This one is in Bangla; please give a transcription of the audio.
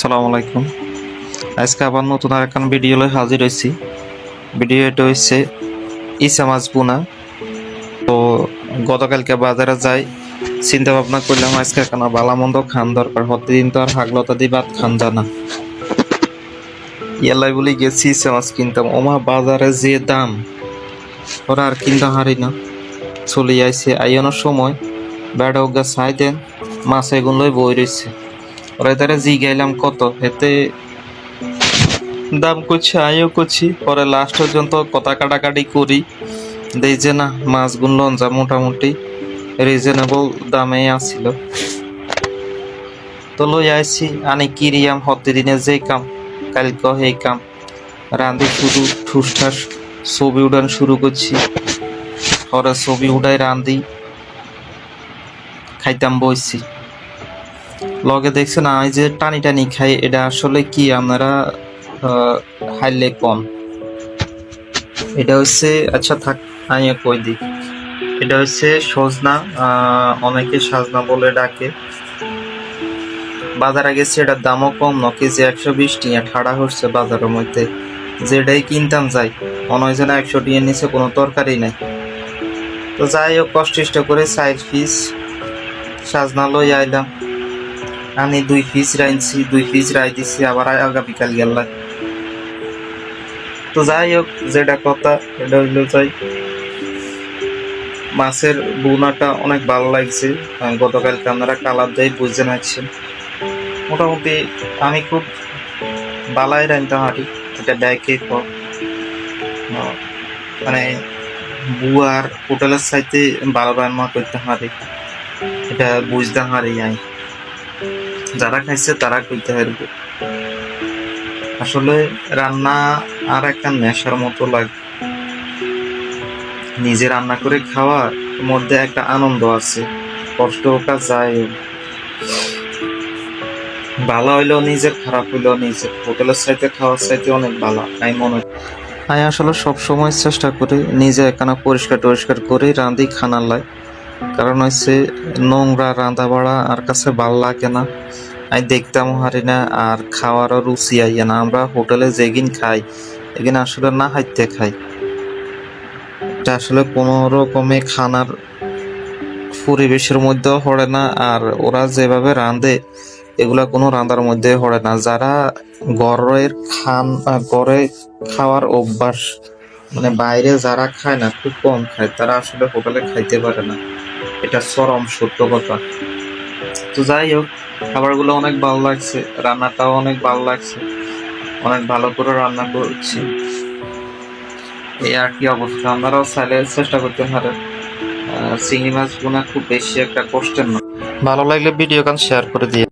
সালাম আলাইকুম। আজকে আবার নতুন আর একখান ভিডিও লই হাজির হয়েছি। ভিডিও এটা হচ্ছে ইসা মাছ বুনা। তো গতকালকে বাজারে যাই চিন্তা ভাবনা করলাম আজকে কেন বালা মন্দ খান দরকার। প্রতিদিন তো আর হাগলতা দিয়ে ভাত খান জানা ইয়ালাই বলে গেছি ইসা মাছ কিনতাম। ওমা বাজারে যে দাম, ওরা আর কিনতে হারি না। চলে আইছে। আইয়ানোর সময় বেড়া ওগা ছাই দেন, মাছ এগুলোই বই রয়েছে ওরা তারা জি গাইলাম, কত? এতে দাম করছি আমিও করছি পরে লাস্ট পর্যন্ত কথা কাটাকাটি করি, দেই যে না মাছগুলো লঞ্চা মোটামুটি রিজনেবল দামে আসছিল তো লই আইছি, আনি কিরিয়াম, হতে দিনে যে কাম, কালকে এই কাম। রান্ধি শুরু ঠুসঠাস ছবি উড়ান শুরু করছি। পরে ছবি উড়াই রান্ধি খাইতাম বইছি। লগে দেখছেন, আমি যে টানি টানি খাই, এটা আসলে কি? আপনারা হাইলে কম। এটা হচ্ছে আচ্ছা থাক, আমি কই দিই। এটা হচ্ছে সজনা অনেকে সাজনা বলে ডাকে। বাজারে গেছে, এটার দামও কম, ন কেজি একশো বিশ টিয়া, ঠাড়া হচ্ছে বাজারের মধ্যে। যেটাই কিনতাম যাই হয় যেন একশো টিয়ার নিচে কোনো তরকারি নাই। তো যাই হোক কষ্ট করে সাইড পিস সাজনা লই আইলাম। আমি দুই পিস রাইনছি দুই পিস রাই দিছি, আবার আগামীকাল গেলাম তো যাই হোক, যেটা কথা, এটা হইল যাই। মাছের বুনাটা অনেক ভালো লাগছে গতকালকে আপনারা কালার দেয় বুঝতে পারছেন মোটামুটি আমি খুব বালাই রাইনতে হাঁটি এটা কর মানে বুয়ার হোটেলের সাইতে ভালো রান্না করতে হাঁটি এটা বুঝতে হারি আমি। যারা খাইছে তারা কইতে পারবে। আসলে রান্না আর একটা নেশার মতো লাগে। নিজে রান্না করে খাওয়ার মধ্যে একটা আনন্দ আছে, কষ্ট কাজ যায়। ভালো হইলেও নিজের, খারাপ হইলেও নিজের। হোটেলের সাইতে খাওয়ার সাইতে অনেক ভালো, তাই মনে আমি আসলে সবসময় চেষ্টা করি নিজে এখানে পরিষ্কার টরিষ্কার করে রাঁধি, খানার লাই। কারণ হচ্ছে নোংরা রাঁধা বাড়া আর কাছে ভালো লাগে না। আমি দেখতাম হারি না আর খাওয়ারও রুচি আইয়া না। আমরা হোটেলে যেগিন খাই এগিন আসলে না হাইতে খাই। এটা আসলে কোনো রকমে খানার পরিবেশের মধ্যেও পড়ে না, আর ওরা যেভাবে রাঁধে, এগুলা কোনো রান্নার মধ্যে পড়ে না। যারা ঘরের খান ঘরে খাওয়ার অভ্যাস মানে বাইরে যারা খায় না, খুব কম খায়। তারা আসলে হোটেলে খাইতে পারে না। এটা চরম সত্য কথা তো যাই হোক, খাবারগুলো অনেক ভালো লাগছে, রান্নাটাও অনেক ভালো লাগছে, অনেক ভালো করে রান্না করছি। এই আর কি অবস্থা আপনারাও চাইলে চেষ্টা করতে পারেন চিংড়ি মাছ বোনা খুব বেশি একটা কষ্টের না। ভালো লাগলে ভিডিও কান শেয়ার করে দিয়ে